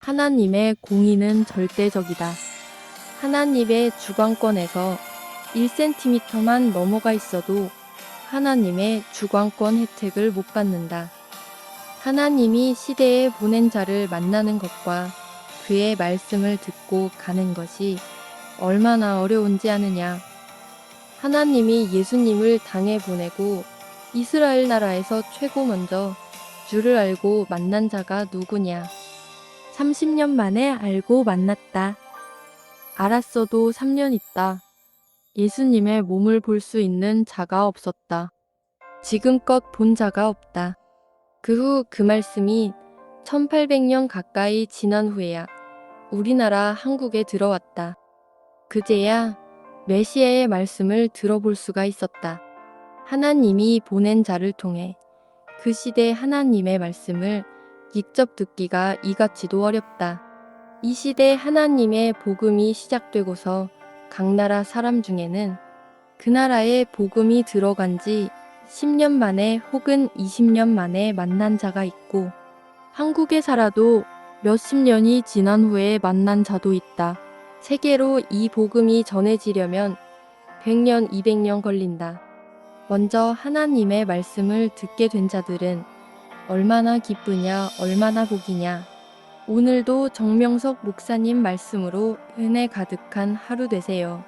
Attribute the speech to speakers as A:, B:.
A: 하나님의 공의는 절대적이다. 하나님의 주관권에서 1cm만 넘어가 있어도 하나님의 주관권 혜택을 못 받는다. 하나님이 시대에 보낸 자를 만나는 것과 그의 말씀을 듣고 가는 것이 얼마나 어려운지 아느냐. 하나님이 예수님을 당해 보내고 이스라엘 나라에서 최고 먼저 주를 알고 만난 자가 누구냐. 30년 만에 알고 만났다. 알았어도 3년 있다. 예수님의 몸을 볼 수 있는 자가 없었다. 지금껏 본 자가 없다. 그후그 말씀이 1800년 가까이 지난 후에야 우리나라 한국에 들어왔다. 그제야 메시아의 말씀을 들어볼 수가 있었다. 하나님이 보낸 자를 통해 그 시대 하나님의 말씀을 직접 듣기가 이같이도 어렵다. 이 시대 하나님의 복음이 시작되고서 각 나라 사람 중에는 그 나라에 복음이 들어간 지 10년 만에 혹은 20년 만에 만난 자가 있고 한국에 살아도 몇십 년이 지난 후에 만난 자도 있다. 세계로 이 복음이 전해지려면 100년, 200년 걸린다. 먼저 하나님의 말씀을 듣게 된 자들은 얼마나 기쁘냐, 얼마나 복이냐. 오늘도 정명석 목사님 말씀으로 은혜 가득한 하루 되세요.